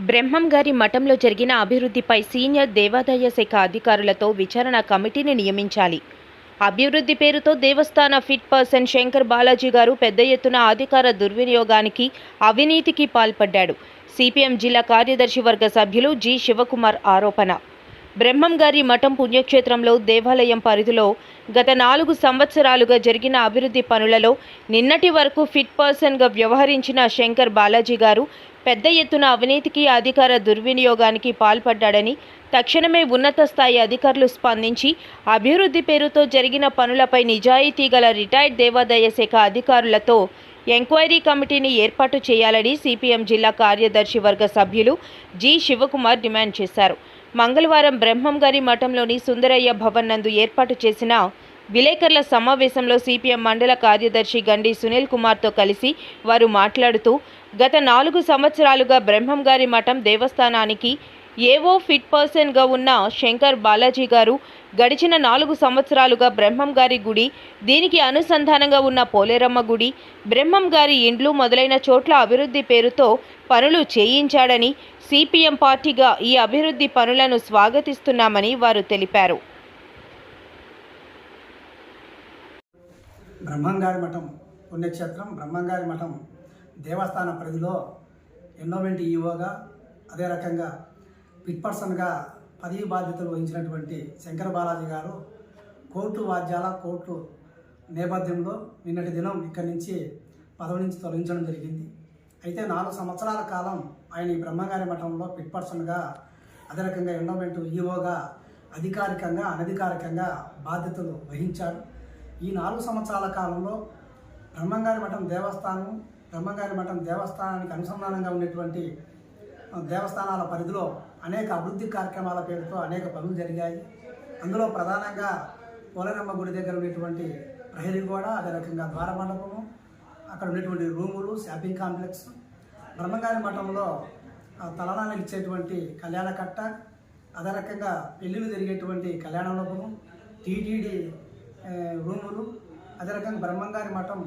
బ్రహ్మం గారి మఠంలో జరిగిన అభివృద్ధిపై సీనియర్ దేవాదాయ శాఖ అధికారులతో విచారణ కమిటీని నియమించాలి. అభివృద్ధి పేరుతో దేవస్థాన ఫిట్ పర్సన్ శంకర్ బాలాజీ గారు పెద్ద ఎత్తున అధికార దుర్వినియోగానికి అవినీతికి పాల్పడ్డాడు. సిపిఎం జిల్లా కార్యదర్శి వర్గ సభ్యులు జి శివకుమార్ ఆరోపణ. బ్రహ్మం గారి మఠం పుణ్యక్షేత్రంలో దేవాలయం పరిధిలో గత నాలుగు సంవత్సరాలుగా జరిగిన అభివృద్ధి పనులలో నిన్నటి వరకు ఫిట్ పర్సన్గా వ్యవహరించిన శంకర్ బాలాజీ గారు పెద్ద ఎత్తున అవినీతికి అధికార దుర్వినియోగానికి పాల్పడ్డాడని తక్షణమే ఉన్నత స్థాయి అధికారులు స్పందించి అభివృద్ధి పేరుతో జరిగిన పనులపై నిజాయితీ గల రిటైర్డ్ దేవాదాయ శాఖ అధికారులతో ఎంక్వైరీ కమిటీని ఏర్పాటు చేయాలని సిపిఎం జిల్లా కార్యదర్శి వర్గ సభ్యులు జి శివకుమార్ డిమాండ్ చేశారు. మంగళవారం బ్రహ్మంగారి మఠంలోని సుందరయ్య భవన్ నందు ఏర్పాటు చేసిన విలేకరుల సమావేశంలో సిపిఎం మండల కార్యదర్శి గండి సునీల్ కుమార్తో కలిసి వారు మాట్లాడుతూ గత నాలుగు సంవత్సరాలుగా బ్రహ్మంగారి మఠం దేవస్థానానికి ఏవో ఫిట్ పర్సన్గా ఉన్న శంకర్ బాలాజీ గారు గడిచిన నాలుగు సంవత్సరాలుగా బ్రహ్మం గారి గుడి దీనికి అనుసంధానంగా ఉన్న పోలేరమ్మ గుడి బ్రహ్మం గారి ఇండ్లు మొదలైన చోట్ల అభివృద్ధి పేరుతో పనులు చేయించాడని సిపిఎం పార్టీగా ఈ అభివృద్ధి పనులను స్వాగతిస్తున్నామని వారు తెలిపారు. బ్రహ్మంగారి మఠం పుణ్యక్షేత్రం బ్రహ్మంగారి మఠం దేవస్థాన పరిధిలో ఎన్నోమెంట్ ఈవోగా అదే రకంగా పిట్ పర్సన్గా పదవి బాధ్యతలు వహించినటువంటి శంకర బాలాజీ గారు కోర్టు వాద్యాల కోర్టు నేపథ్యంలో నిన్నటి దినం ఇక్కడి నుంచి పదవి నుంచి తొలగించడం జరిగింది. అయితే నాలుగు సంవత్సరాల కాలం ఆయన ఈ బ్రహ్మంగారి మఠంలో పిట్ పర్సన్గా అదే రకంగా ఎండోమెంట్ ఈఓగా అధికారికంగా అనధికారికంగా బాధ్యతలు వహించారు ఈ నాలుగు సంవత్సరాల కాలంలో బ్రహ్మంగారి మఠం దేవస్థానం బ్రహ్మంగారి మఠం దేవస్థానానికి అనుసంధానంగా ఉన్నటువంటి దేవస్థానాల పరిధిలో అనేక అభివృద్ధి కార్యక్రమాల పేరుతో అనేక పనులు జరిగాయి. అందులో ప్రధానంగా పోలరమ్మ గుడి దగ్గర ఉన్నటువంటి ప్రహరీ గోడ అదే రకంగా ద్వార మండపము అక్కడ ఉన్నటువంటి రూములు షాపింగ్ కాంప్లెక్స్ బ్రహ్మంగారి మఠంలో తలనాలు ఇచ్చేటువంటి కళ్యాణ కట్ట అదే రకంగా పెళ్ళిళ్ళు జరిగేటువంటి కళ్యాణ మండపము టీటీడీ రూములు అదే రకంగా బ్రహ్మంగారి మఠం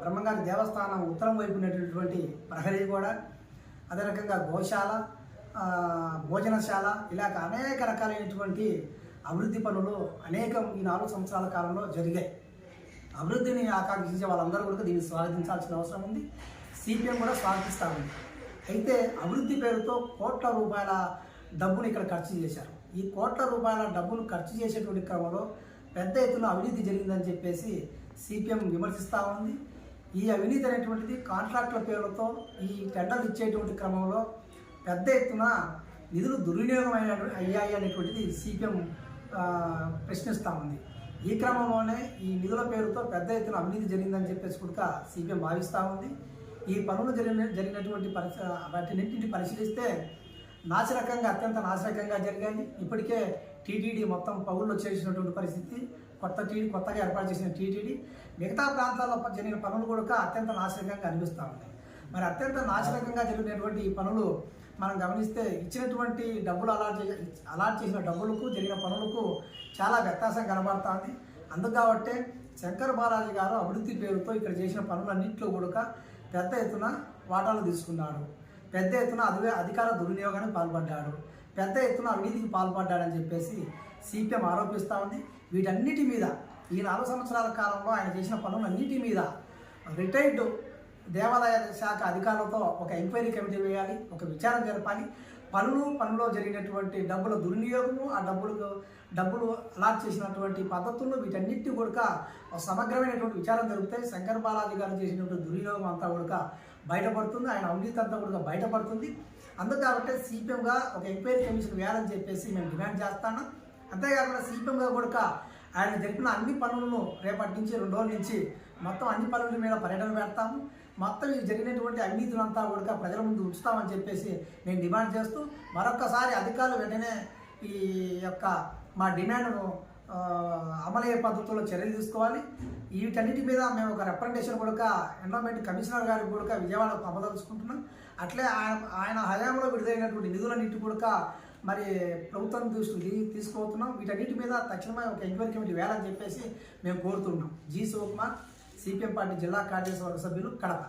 బ్రహ్మంగారి దేవస్థానం ఉత్తరం వైపు ఉన్నటువంటి ప్రహరీ కూడా అదే రకంగా గోశాల భోజనశాల ఇలాగ అనేక రకాలైనటువంటి అభివృద్ధి పనులు అనేకం ఈ నాలుగు సంవత్సరాల కాలంలో జరిగాయి. అభివృద్ధిని ఆకాంక్షించే వాళ్ళందరూ కూడా దీన్ని స్వాగతించాల్సిన అవసరం ఉంది. సిపిఎం కూడా స్వాగతిస్తూ ఉంది. అయితే అభివృద్ధి పేరుతో కోట్ల రూపాయల డబ్బును ఇక్కడ ఖర్చు చేశారు. ఈ కోట్ల రూపాయల డబ్బును ఖర్చు చేసేటువంటి క్రమంలో పెద్ద ఎత్తున అవినీతి జరిగిందని చెప్పేసి సిపిఎం విమర్శిస్తూ ఉంది. ఈ అవినీతి అనేటువంటిది కాంట్రాక్టుల పేర్లతో ఈ టెండర్లు ఇచ్చేటువంటి క్రమంలో పెద్ద ఎత్తున నిధులు దుర్వినియోగం అయిన అయ్యాయి అనేటువంటిది సిపిఎం ప్రశ్నిస్తూ ఉంది. ఈ క్రమంలోనే ఈ నిధుల పేరుతో పెద్ద ఎత్తున అవినీతి జరిగిందని చెప్పేసి కూడా సిపిఎం భావిస్తూ ఉంది. ఈ పనులు జరిగిన జరిగినటువంటి పరిశ వాటినింటిని పరిశీలిస్తే నాశరకంగా అత్యంత నాశరకంగా జరిగాయి. ఇప్పటికే టీటీడీ మొత్తం పౌరులు చేసినటువంటి పరిస్థితి. కొత్త టీడీ కొత్తగా ఏర్పాటు చేసిన టీటీడీ మిగతా ప్రాంతాల్లో జరిగిన పనులు కూడా అత్యంత నాశరకంగా అనిపిస్తూ ఉన్నాయి మరి అత్యంత నాశనకంగా జరిగినటువంటి ఈ పనులు మనం గమనిస్తే ఇచ్చినటువంటి డబ్బులు అలాట్ చే అలాట్ చేసిన డబ్బులకు జరిగిన పనులకు చాలా వ్యత్యాసం కనబడుతుంది అందుకు కాబట్టే శంకర్ బాలాజీ గారు అభివృద్ధి పేరుతో ఇక్కడ చేసిన పనులన్నింటిలో కూడా పెద్ద ఎత్తున వాటాలు తీసుకున్నాడు పెద్ద ఎత్తున అధివే అధికార దుర్వినియోగానికి పాల్పడ్డాడు. పెద్ద ఎత్తున అవినీతికి పాల్పడ్డాడని చెప్పేసి సిపిఎం ఆరోపిస్తూ ఉంది. వీటన్నిటి మీద ఈ నాలుగు సంవత్సరాల కాలంలో ఆయన చేసిన పనులన్నిటి మీద రిటైర్డ్ దేవాదాయ శాఖ అధికారులతో ఒక ఎంక్వైరీ కమిటీ వేయాలి ఒక విచారణ జరపాలి. పనులు పనులో జరిగినటువంటి డబ్బుల దుర్వినియోగము ఆ డబ్బులకు డబ్బులు అలాట్ చేసినటువంటి పద్ధతులు వీటన్నిటి కూడా సమగ్రమైనటువంటి విచారణ జరుగుతాయి శంకర్ బాలాజీ గారు చేసినటువంటి దుర్వినియోగం అంతా కూడా బయటపడుతుంది. ఆయన అవినీతి అంతా కూడా బయటపడుతుంది. అందుకు కాబట్టి సిపిఎంగా ఒక ఎంక్వైరీ కమిషన్ వేయాలని చెప్పేసి మేము డిమాండ్ చేస్తాను. అంతేకాకుండా సిపిఎంగా కూడా ఆయన జరిపిన అన్ని పనులను రేపటి నుంచి రెండు రోజుల నుంచి మొత్తం అన్ని పనుల మీద పర్యటన పెడతాము. మొత్తం ఈ జరిగినటువంటి అవినీతులంతా కూడా ప్రజల ముందు ఉంచుతామని చెప్పేసి నేను డిమాండ్ చేస్తూ మరొక్కసారి అధికారులు వెంటనే ఈ యొక్క మా డిమాండ్ను అమలయ్యే పద్ధతుల్లో చర్యలు తీసుకోవాలి. వీటన్నిటి మీద మేము ఒక రిప్రజెంటేషన్ కూడా ఎన్విరాన్మెంట్ కమిషనర్ గారికి కూడా విజయవాడకు పంపదలుచుకుంటున్నాం అట్లే ఆయన ఆయన హయాంలో విడుదలైనటువంటి నిధులన్నింటి కూడా మరి ప్రభుత్వం దృష్టికి తీసుకుపోతున్నాం. వీటన్నిటి మీద తక్షణమే ఒక ఎంక్వైరీ కమిటీ వేయాలని చెప్పేసి మేము కోరుతున్నాం. జీ శివకుమార్ సిపిఎం పార్టీ జిల్లా కార్యదర్శి వర్గ సభ్యులు కడప.